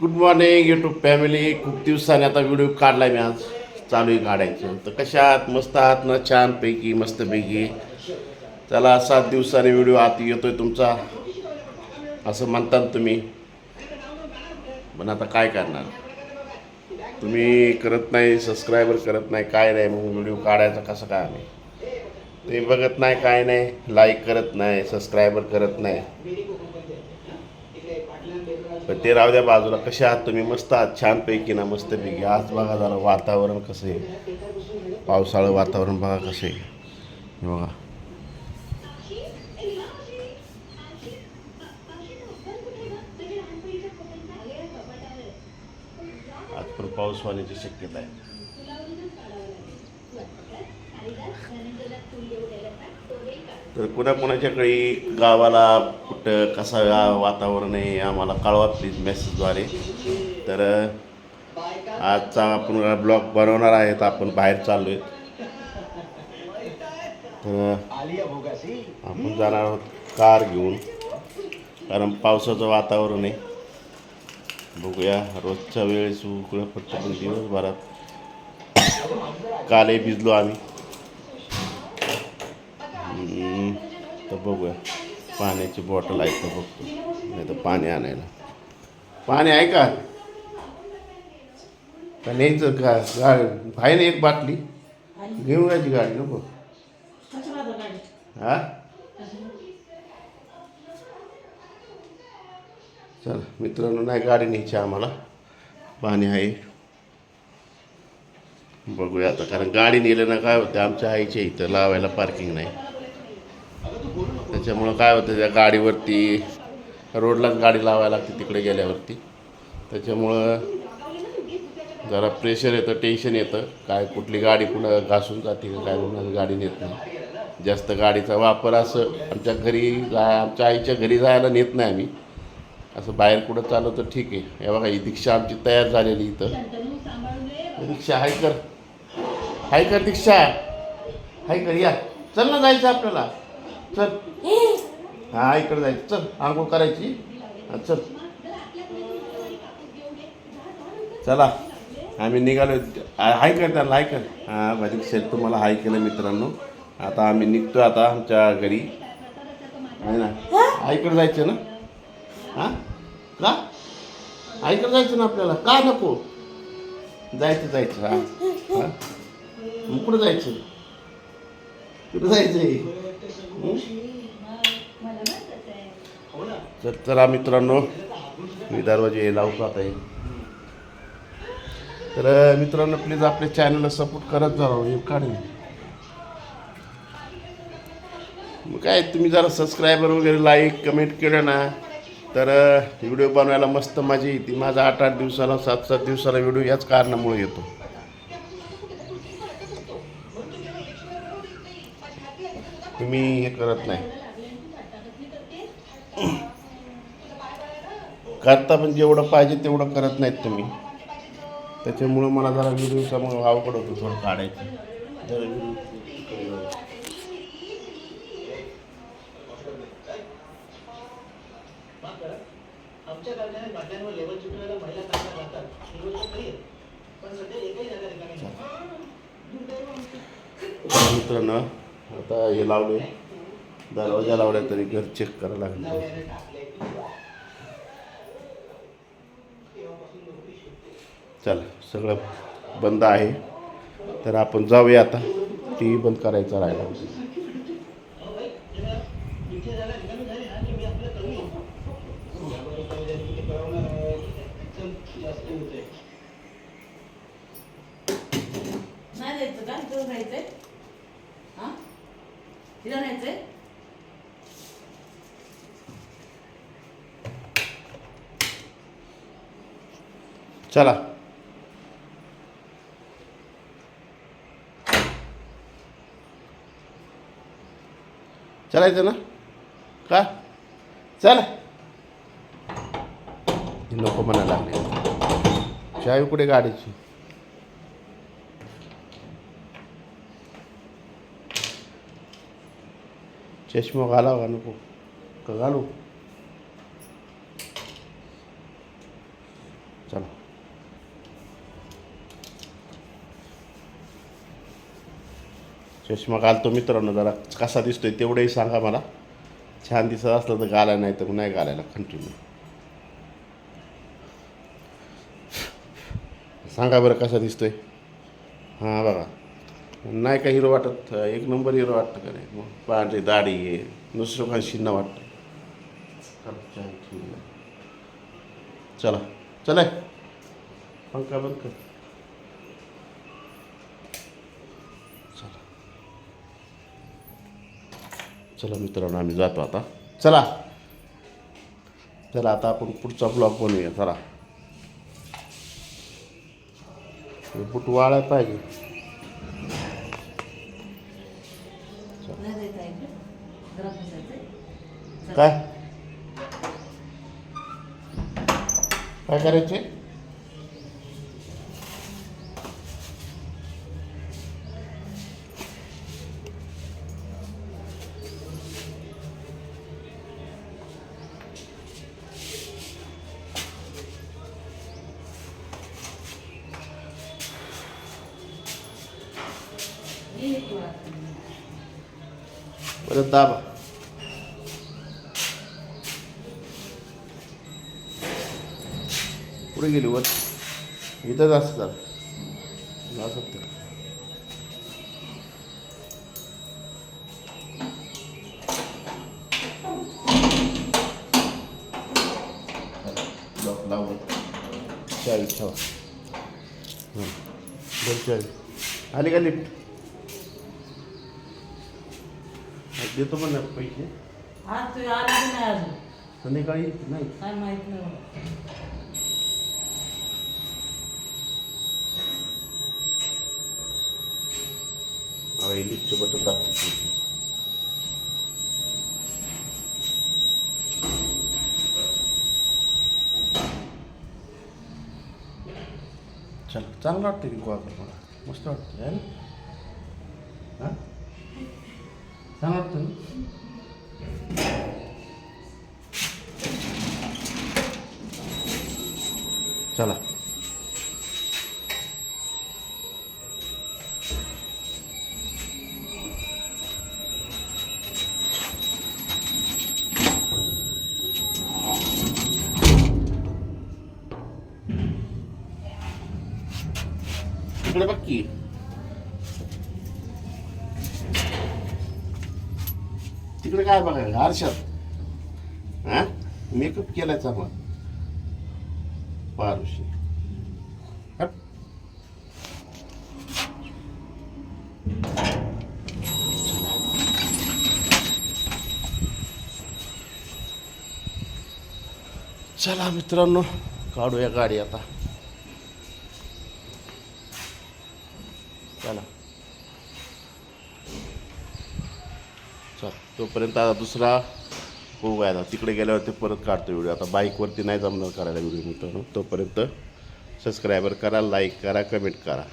Good morning YouTube family खूप दिवसाने आता व्हिडिओ काढला मी आज. चालू आहे काढायचं. तर कशा आहात? मस्त आहात ना? छानपैकी मस्तपैकी. चला सात दिवसाने व्हिडिओ आत येतोय तुमचा. असं म्हणतात तुम्ही. पण आता काय करणार? तुम्ही करत नाही सबस्क्रायबर करत नाही काय नाही. मग व्हिडिओ काढायचा कसं काय आम्ही? तुम्ही बघत नाही काय नाही. लाईक करत नाही सबस्क्रायबर करत नाही. पण ते राहू द्या बाजूला. कसे आहात तुम्ही? मस्त आहात? छानपैकी ना मस्तपैकी. आज बघा जरा वातावरण कसं आहे. पावसाळं वातावरण बघा कसं आहे. हे बघा. आज पण पाऊस होण्याची शक्यता आहे. तर कुणा गावाला कुठं कसा वातावरण आहे आम्हाला कळवा प्लीज मेसेजद्वारे तर आजचा आपण ब्लॉग बनवणार आहेत आपण बाहेर चाललो आहेत तर आपण जाणार आहोत कार घेऊन कारण पावसाचं वातावरण आहे. बघूया रोजच्या वेळेस उकळं पडतं पण दिवसभरात. कालही भिजलो आम्ही. तर बघूया. पाण्याची बॉटल आहे तर बघतो. नाही तर पाणी आणायला. पाणी आहे का? का न्यायचं का? गाडी बाहेर एक बाटली. घेऊन जायची गाडी नको. हा? चल मित्रांनो नाही गाडी न्यायची आम्हाला. पाणी आहे. बघूया आता कारण गाडी नेलं ना काय होतं? आमच्या आईच्या इथं लावायला पार्किंग नाही. त्याच्यामुळं काय होतं त्या गाडीवरती रोडलाच गाडी लावायला लागते तिकडे गेल्यावरती. त्याच्यामुळं जरा प्रेशर येतं टेन्शन येतं. काय कुठली गाडी कुठं घासून जाते काय म्हणून गाडी नेत नाही. जास्त गाडीचा वापर असं आमच्या घरी जा आमच्या आईच्या घरी जायला नेत नाही आम्ही. असं बाहेर कुठं चाललं तर ठीक आहे. हे बघा ही दीक्षा आमची तयार झालेली इथं. दीक्षा हाय कर हाय कर दीक्षा हाय कर या. चल ना जायचं आपल्याला. चल. हा इकडे जायचं चल आंघोळ करायची. चल. चला. आम्ही निघालो. हाय कर त्याला हाय कर. हां माझी शेत तुम्हाला हाय केलं मित्रांनो. आता आम्ही निघतो आता आमच्या घरी. आहे ना? आईकडे जायचं ना? हां? का? आईकडे जायचं ना आपल्याला? का नको? जायचं जायचं. हां. हां? कुठं जायचं? कुठं जायचं आहे तर चला मित्रांनो मी दरवाजे लावतो आता हे. तर मित्रांनो प्लीज आपल्या चॅनलला सपोर्ट करत जा हे काढेल मग काय तुम्ही जरा सबस्क्रायबर वगैरे लाईक कमेंट केलं ना तर व्हिडिओ बनवायला मस्त माझी येते. माझा आठ आठ दिवसाला सात सात दिवसाला व्हिडिओ याच कारणामुळे येतो. तुम्ही हे करत नाही. करता पण जेवढं पाहिजे तेवढं करत नाहीत तुम्ही. त्याच्यामुळं मला जरा व्हिडिओचा मग अवघड होतो थोडं काढायचं. मित्रांनो आता हे लावले. दरवाजा लावल्या तरी घर चेक करायला लागले. चला सगळं बंद आहे. तर आपण जाऊया आता. टी व्ही बंद करायचा राहिला. नाही जायचं का इथं राहायचंय हा तिला राहायचंय चला चलायचं ना का चल नको म्हणायला लागले चावी कुठे गाडीची चष्मा घालावा का नको. का घालू? चला. चष्मा घालतो मित्रांनो जरा. कसा दिसतोय तेवढंही सांगा मला. छान दिसत असलं तर घालाय नाही तर नाही घालायला. कंटिन्यू सांगा बरं कसा दिसतोय. हां बघा. नाही का हिरो वाटत? एक नंबर हिरो वाटतं का नाही? मग पांढरी दाढी आहे दुसरं काही शिन्न वाटतं. चला. चला. चला पंखा बंद कर. चला. चला मित्रांनो आम्ही जातो आता. चला. चला आता आपण पुढचा ब्लॉग बनवूया. चला. बुट वाळाय पाहिजे काय? काय करायचे? परत दाबा. पुढे गेली वर. इथंच असं जरा. असं ते लॉक लावलं चावी ठेवा. आली का लिफ्ट देतो पण पैसे. आज तू आला की नाही अजून? संध्याकाळी? नाही. काय माहीत नाही मला. अरे लिफ्टचं बटन दाबतो चल चांगलं वाटतं की गोवा मला. मस्त वाटतं आहे ना? हां? चांगलं वाटतं ना चला इकडे बघ की तिकडे काय बघायला आरशात. हा? मेकअप केलाय चांगला पारुशी चला मित्रांनो काढूया गाडी आता. चला. चल तोपर्यंत आता दुसरा बघूया आता तिकडे गेल्यावरती परत काढतो व्हिडिओ. आता बाईकवरती नाही जमणार करायला व्हिडिओ मित्रांनो तोपर्यंत सबस्क्रायबर करा लाईक करा कमेंट करा.